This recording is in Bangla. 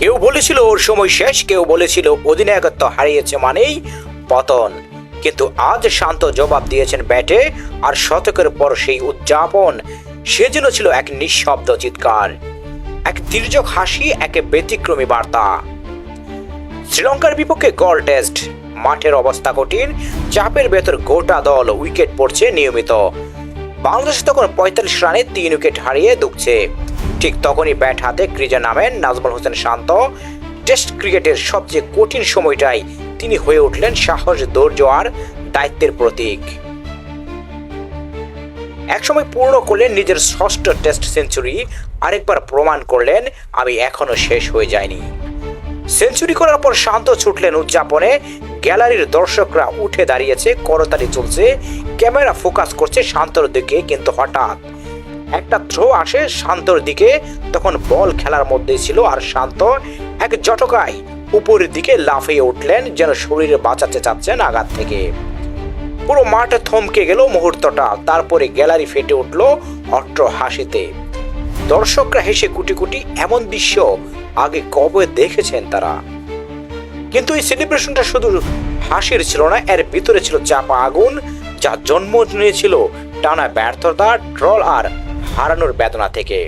কেউ বলেছিল ওর সময় শেষ, কেউ বলেছিল অধিনায়কত্ব হারিয়েছে মানেই পতন। কিন্তু আজ শান্ত জবাব দিয়েছেন ব্যাটে আর শতকের পর সেই উদযাপন। সেজন্য ছিল এক নিঃশব্দ চিৎকার, এক তির্যক হাসি, এক ব্যতিক্রমী বার্তা। শ্রীলঙ্কার বিপক্ষে গল টেস্ট, মাঠের অবস্থা কঠিন, চাপের ভেতর গোটা দল উইকেট পড়ছে নিয়মিত। বাংলাদেশ তখন পঁয়তাল্লিশ রানে তিন উইকেট হারিয়ে দুঃখছে ঠিক তখনই ব্যাট হাতে ক্রিজে নামেন। নাজমুল হোসেন শান্ত। টেস্ট ক্রিকেটের সবচেয়ে কঠিন সময়টাই তিনি হয়ে উঠলেন সাহস, ধৈর্য আর দায়িত্বের প্রতীক। একসময় পূর্ণ করলেন নিজের ষষ্ঠ টেস্ট সেঞ্চুরি, আরেকবার প্রমাণ করলেন আমি এখনও শেষ হয়ে যায়নি সেঞ্চুরি করার পর শান্ত ছুটলেন উদযাপনে। গ্যালারির দর্শকরা উঠে দাঁড়িয়েছে, করতালি চলছে, ক্যামেরা ফোকাস করছে শান্তর দিকে, কিন্তু হঠাৎ একটা থ্রো আসে শান্তর দিকে, তখন বল খেলার মধ্যেই ছিল আর শান্ত এক জটকায় উপরের দিকে লাফিয়ে উঠলেন যেন শরীরে বাঁচাতে চাচ্ছেন আঘাত থেকে। পুরো মাঠে থমকে গেল মুহূর্তটা, তারপরে গ্যালারি ফেটে উঠল অট্র হাসিতে। দর্শকরা হেসে কুটি কুটি এমন দৃশ্য আগে কবে দেখেছেন তারা? কিন্তু এই সেলিব্রেশনটা শুধু হাসির ছিল না, এর ভিতরে ছিল চাপা আগুন যা জন্ম নিয়েছিল টানা ব্যর্থতা ট্রল আর হারানোর বেদনা থেকে।